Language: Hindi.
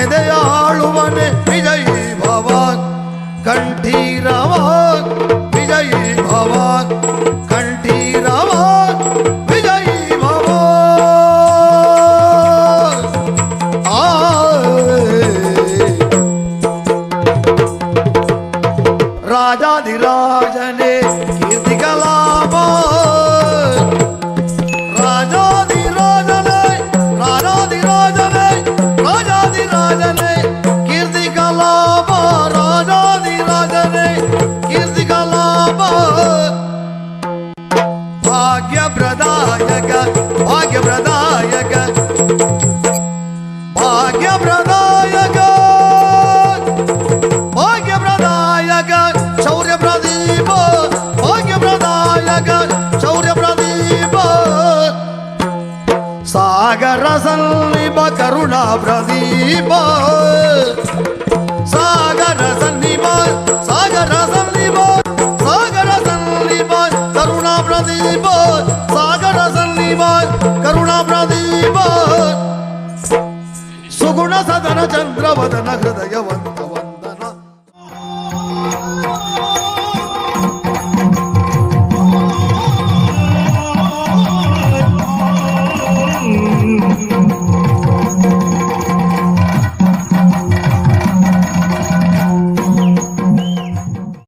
നെതയാളുവനെ വിജയി ഭവാൻ കണ്ഠീരവാൻ വിജയി ഭവാൻ കണ്ഠീരവാൻ വിജയി ഭവാൻ ആ രാജാതിരാജനെ भाग्य प्रदायक भाग्य प्रदायक भाग्य प्रदायक भाग्य प्रदायक शौर्य प्रदीप भाग्य प्रदायक शौर्य प्रदीप सागर शौर्यप्रदीप। करुणा प्रदीप करुणा सुगुण सदन चंद्रवदन हृदयवंत.